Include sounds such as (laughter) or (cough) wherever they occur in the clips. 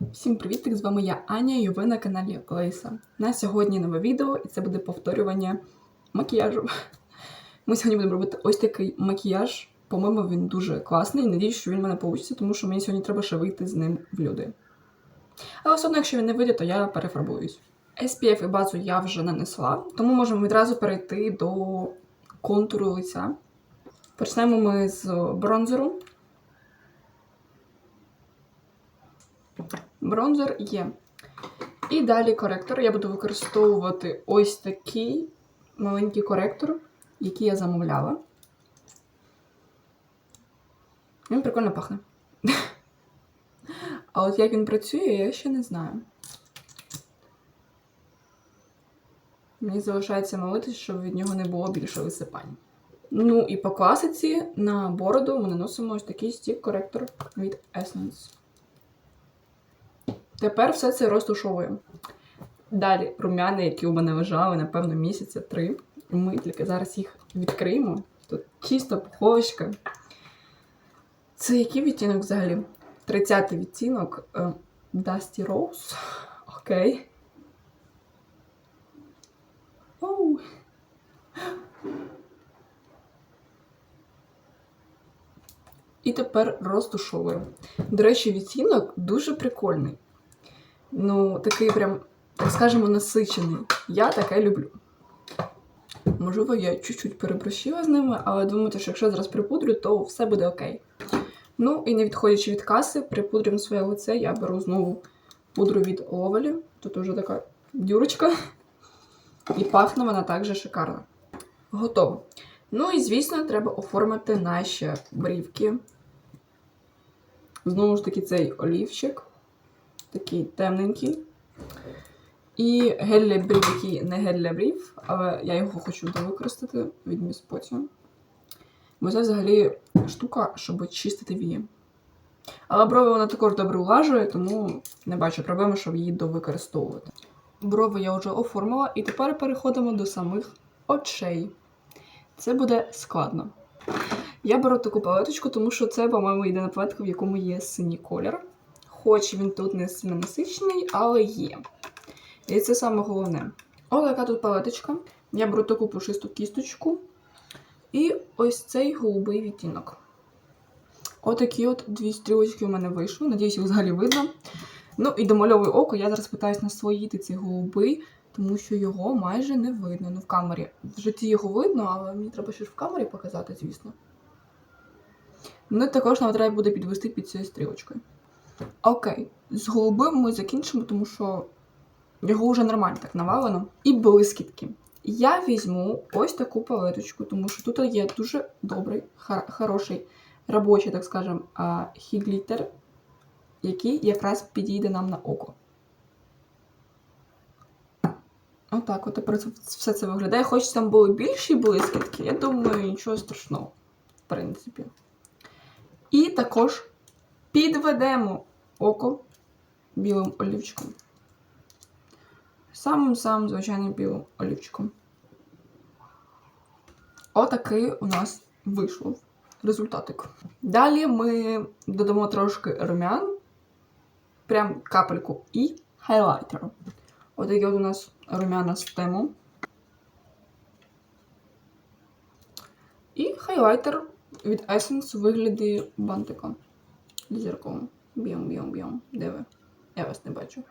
Всім привіт! З вами я Аня і ви на каналі Лейса. На сьогодні нове відео, і це буде повторювання макіяжу. Ми сьогодні будемо робити ось такий макіяж. По-моєму, він дуже класний. Надіюсь, що він в мене вийде, тому що мені сьогодні треба ще вийти з ним в люди. Але все одно, якщо він не вийде, то я перефарбуюсь. SPF і базу я вже нанесла, тому можемо відразу перейти до контуру лиця. Почнемо ми з бронзеру. Бронзер є. І далі коректор. Я буду використовувати ось такий маленький коректор, який я замовляла. Він прикольно пахне. (laughs) А от як він працює, я ще не знаю. Мені залишається молитись, щоб від нього не було більше висипань. Ну і по класиці на бороду ми наносимо ось такий стік-коректор від Essence. Тепер все це розтушовуємо. Далі румяни, які у мене лежали, напевно, місяця три. Ми тільки зараз їх відкриємо. Тут чисто пуховочка. Це який відтінок взагалі? 30-й відтінок е, Dusty Rose. Окей. Оу. І тепер розтушовуємо. До речі, відтінок дуже прикольний. Ну, такий прям, так скажемо, насичений. Я таке люблю. Можливо, я чуть-чуть переброщила з ними, але думаю, що якщо зараз припудрю, то все буде окей. Ну, і не відходячи від каси, припудрюємо своє лице, я беру знову пудру від Овелі. Тут уже така дюрочка. І пахне вона також шикарно. Готово. Ну і, звісно, треба оформити наші брівки. Знову ж таки, цей олівчик такий темненький. І гель для брів, який не гель для брів, але я його хочу використати від Miss. Бо це взагалі штука, щоб чистити вії. Але брови вона також добре улажує, тому не бачу проблеми, щоб її довикористовувати. Брови я вже оформила, і тепер переходимо до самих очей. Це буде складно. Я беру таку палеточку, тому що це, по-моєму, єдина палетка, в якому є синій колір. Хоч він тут не сильно насичений, але є. І це саме головне. Ось така тут палеточка. Я беру таку пушисту кісточку. І ось цей голубий відтінок. Отакі от дві стрілочки у мене вийшли. Надіюсь, їх взагалі видно. Ну і домальовую око. Я зараз питаюсь насвоїти цей голубий, тому що його майже не видно. Ну, в камері. В житті його видно, але мені треба ще ж в камері показати, звісно. Ну, також нам треба буде підвести під цією стрілочкою. Окей, з голубим ми закінчимо, тому що його вже нормально так навалено. І блискітки. Я візьму ось таку палеточку, тому що тут є дуже добрий, хороший робочий, так скажем, хіглітер, який якраз підійде нам на око. Отак, от тепер все це виглядає. Хоч там були більші блискітки, я думаю, нічого страшного, в принципі. І також підведемо око білим олівчиком. Самим-самим звичайним білим олівчиком. Отакий у нас вийшов результатик. Далі ми додамо трошки румян, прям капельку, і хайлайтер. Отакі от у нас румяна з тему. І хайлайтер від Essence у вигляді бантика зірком. Б'єм, б'єм, б'єм. Де ви? Я вас не бачу.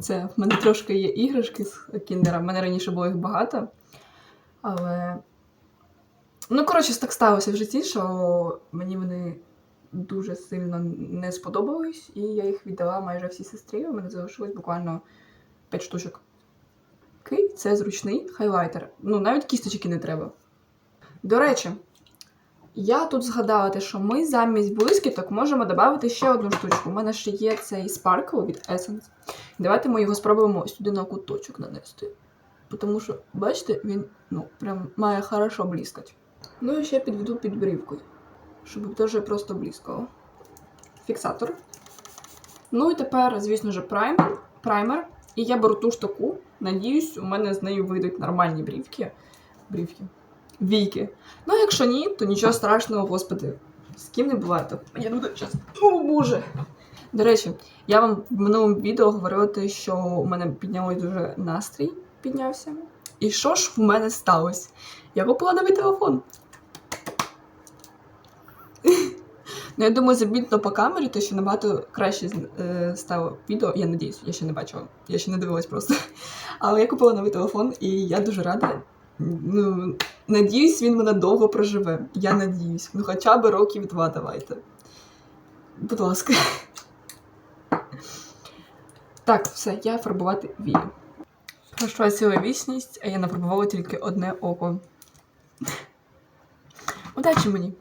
Це в мене трошки є іграшки з кіндера. В мене раніше було їх багато. Але. Ну, коротше, так сталося в житті, що мені вони дуже сильно не сподобались, і я їх віддала майже всій сестрі. У мене залишилось буквально 5 штучок. Окей, це зручний хайлайтер. Ну, навіть кісточки не треба. До речі, я тут згадала те, що ми замість блискіток можемо додати ще одну штучку. У мене ще є цей Sparkle від Essence. Давайте ми його спробуємо сюди на куточок нанести. Тому що, бачите, він ну, прям має хорошо блискати. Ну і ще підведу під брівкою, щоб теж просто блискало. Фіксатор. Ну і тепер, звісно ж, праймер. праймер. І я беру ту штуку. Надіюсь, у мене з нею вийдуть нормальні брівки. Брівки. Війки. Ну, якщо ні, то нічого страшного, господи. З ким не буває так. Я буду час. О, боже! До речі, я вам в минулому відео говорила, те, що у мене піднялось дуже настрій піднявся. І що ж в мене сталося? Я купила новий телефон. Ну, я думаю, замітно по камері, то що набагато краще е, стало відео. Я надіюсь, я ще не бачила, я ще не дивилась просто. Але я купила новий телефон, і я дуже рада. Ну, надіюсь, він мене довго проживе. Я надіюсь. Ну, хоча б років два давайте. Будь ласка. Так, все, я фарбувати вії. Пройшла ціла вічність, а я нафарбувала тільки одне око. Удачі мені!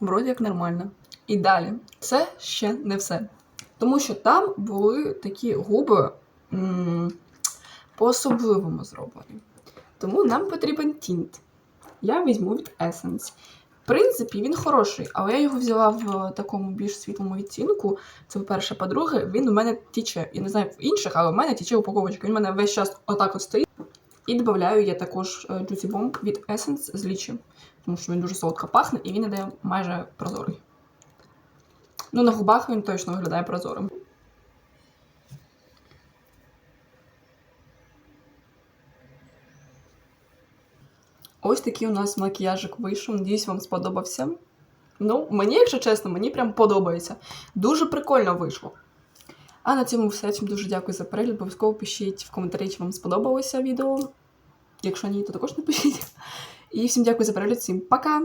Вроді як нормально. І далі. Це ще не все. Тому що там були такі губи по-особливому зроблені. Тому нам потрібен тінт. Я візьму від Essence. В принципі, він хороший, але я його взяла в такому більш світлому відтінку. Це по-перше, по-друге, він у мене тіче. Я не знаю в інших, але у мене тіче упаковочка. Він у мене весь час отак от стоїть. І додаю я також е, Juicy Bomb від Essence з лічі, тому що він дуже солодко пахне і він іде майже прозорий. Ну, на губах він точно виглядає прозорим. Ось такий у нас макіяжик вийшов. Надіюсь, вам сподобався. Ну, мені, якщо чесно, мені прям подобається. Дуже прикольно вийшло. А на цьому все. Всім дуже дякую за перегляд. Обов'язково пишіть в коментарі, чи вам сподобалося відео. Якщо ні, то також напишіть. І всім дякую за перегляд. Всім пока!